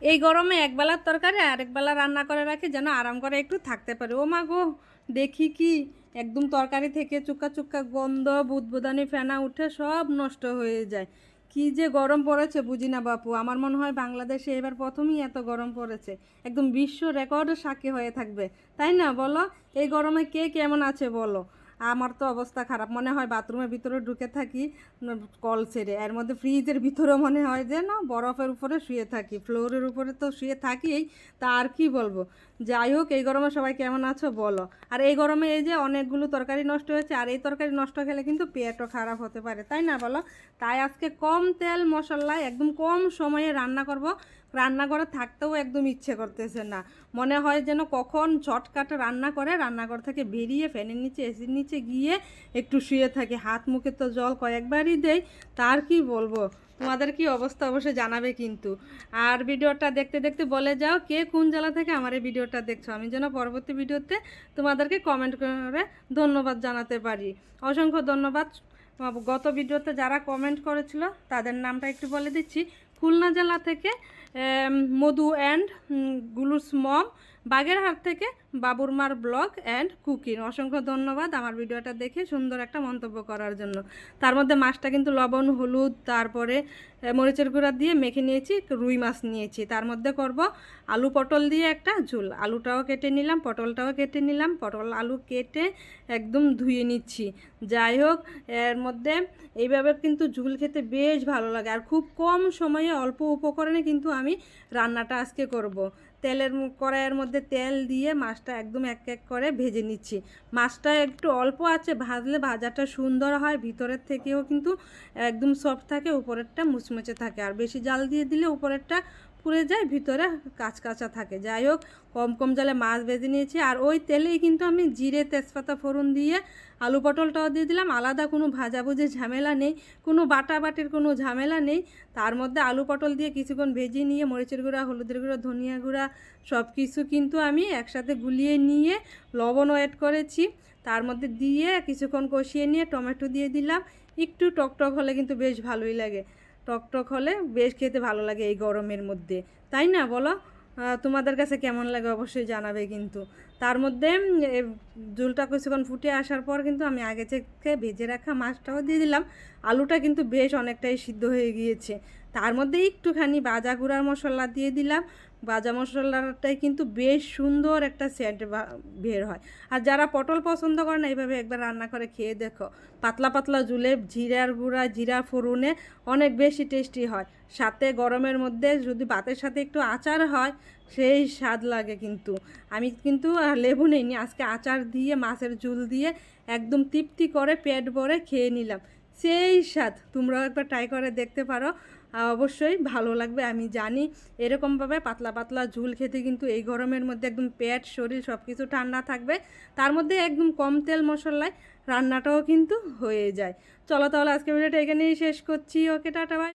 এই গরমে একবেলার তরকারি আরেক বেলা রান্না করে রাখি যেন আরাম করে একটু থাকতে পারে। ও মা গো, দেখি কি? একদম তরকারি থেকে চুক্কা চুক্কা গন্ধ, বুদবুদানি, ফেনা উঠে সব নষ্ট হয়ে যায়। কি যে গরম পড়েছে বুঝি না বাপু, আমার মনে হয় বাংলাদেশে এবার প্রথমেই এত গরম পড়েছে। একদম বিশ্ব রেকর্ড সাক্ষী হয়ে থাকবে, তাই না বলো? এই গরমে কে কেমন আছে বলো? আমার তো অবস্থা খারাপ। মনে হয় বাথরুমের ভিতরে ঢুকে থাকি কল ছেড়ে। এর মধ্যে ফ্রিজের ভিতরে মনে হয় যে, না, বরফের উপরে শুয়ে থাকি। ফ্লোরের উপরে তো শুয়ে থাকিই তা আর কি বলব? যাই হোক, এই গরমে সবাই কেমন আছো বলো। আর এই গরমে এই যে অনেকগুলো তরকারি নষ্ট হয়েছে, আর এই তরকারি নষ্ট খেলে কিন্তু পেটও খারাপ হতে পারে, তাই না বলো? তাই আজকে কম তেল মশলায়, একদম কম সময়ে রান্না করব। রান্নাঘরে থাকতেও একদম ইচ্ছে করতেছে না। মনে হয় যেন কখন চটকাটে রান্না করে, রান্নাঘর থেকে বেরিয়ে ফ্যানের নিচে, এসির নিচে গিয়ে একটু শুয়ে থাকি। হাত মুখে তো জল কয়েকবারই দেই, তার কি বলব? তোমাদের কি অবস্থা অবশ্যই জানাবে কিন্তু। আর ভিডিওটা দেখতে দেখতে বলে যাও, কে কোন জেলা থেকে আমার এই ভিডিওটা দেখছ? আমি যেন পরবর্তী ভিডিওতে তোমাদেরকে কমেন্ট করে ধন্যবাদ জানাতে পারি। অসংখ্য ধন্যবাদ। গত ভিডিওতে যারা কমেন্ট করেছিল, তাদের নামটা একটু বলে দিচ্ছি। খুলনা জেলা থেকে মধু অ্যান্ড গুলুস মম বাগেরহাট থেকে বাবুরমার ব্লগ অ্যান্ড কুকিং অসংখ্য ধন্যবাদ আমার ভিডিওটা দেখে সুন্দর একটা মন্তব্য করার জন্য। তার মধ্যে মাছটা কিন্তু লবণ, হলুদ, তারপরে মরিচের গুঁড়া দিয়ে মেখে নিয়েছি, রুই মাছ নিয়েছি। তার মধ্যে করব আলু পটল দিয়ে একটা ঝুল। আলুটাও কেটে নিলাম, পটলটাও কেটে নিলাম, পটল, আলু কেটে একদম ধুয়ে নিচ্ছি। যাই হোক, এর মধ্যে এইভাবে কিন্তু ঝুল খেতে বেশ ভালো লাগে। আর খুব কম সময়ে অল্প উপকরণে কিন্তু আমি রান্নাটা আজকে করব। তেলের কড়াইয়ের মধ্যে তেল দিয়ে মাছটা একদম এক এক করে ভেজে নিচ্ছি। মাছটা একটু অল্প আছে, ভাজলে ভাজাটা সুন্দর হয়, ভিতরের থেকেও কিন্তু একদম সফট থাকে, উপরেরটা মুচমুচে থাকে। আর বেশি জাল দিয়ে দিলে উপরেরটা পুড়ে যায়, ভিতরে কাঁচ কাঁচা থাকে। যাই হোক, কম কম জলে মাছ ভেজে নিয়েছি। আর ওই তেলেই কিন্তু আমি জিরে, তেজপাতা, ফোড়ন দিয়ে আলু পটলটাও দিয়ে দিলাম। আলাদা কোনো ভাজাভুজি ঝামেলা নেই, কোনো বাটা বাটির কোনো ঝামেলা নেই। তার মধ্যে আলু পটল দিয়ে কিছুক্ষণ ভেজে নিয়ে, মরিচের গুঁড়া, হলুদের গুঁড়া, ধনিয়া গুঁড়া সব কিছু কিন্তু আমি একসাথে গুলিয়ে নিয়ে লবণও অ্যাড করেছি। তার মধ্যে দিয়ে কিছুক্ষণ কষিয়ে নিয়ে টমেটো দিয়ে দিলাম। একটু টকটক হলে কিন্তু বেশ ভালোই লাগে। টকটক হলে বেশ খেতে ভালো লাগে এই গরমের মধ্যে। তাই না বলো? তোমাদের কাছে কেমন লাগে অবশ্যই জানাবে কিন্তু। তার মধ্যে ঝোলটা কিছুক্ষণ ফুটে আসার পর কিন্তু আমি আগে থেকে ভেজে রাখা মাছটাও দিয়ে দিলাম। আলুটা কিন্তু বেশ অনেকটাই সিদ্ধ হয়ে গিয়েছে। তার মধ্যে একটুখানি বাজা গুঁড়ার মশলা দিয়ে দিলাম। বাজা মশলাটাই কিন্তু বেশ সুন্দর একটা সেন্ট বের হয়। আর যারা পটল পছন্দ করে না, এইভাবে একবার রান্না করে খেয়ে দেখো। পাতলা পাতলা জুলে জিরার গুঁড়া, জিরা ফোড়নে অনেক বেশি টেস্টি হয়। সাথে গরমের মধ্যে যদি ভাতের সাথে একটু আচার হয় সেই স্বাদ লাগে কিন্তু। আমি কিন্তু লেবু নেইনি, আজকে আচার দিয়ে, মাছের ঝুল দিয়ে একদম তৃপ্তি করে পেট ভরে খেয়ে নিলাম। সেই স্বাদ, তোমরাও একবার ট্রাই করে দেখতে পারো। অবশ্যই ভালো লাগবে, আমি জানি এরকমভাবে পাতলা পাতলা ঝুল খেতে কিন্তু এই গরমের মধ্যে একদম পেট, শরীর সব কিছু ঠান্ডা থাকবে। তার মধ্যে একদম কম তেল মশলায় রান্নাটাও কিন্তু হয়ে যায়। চলো তাহলে আজকে ভিডিওটা এখানেই শেষ করছি। ওকে টাটা বাই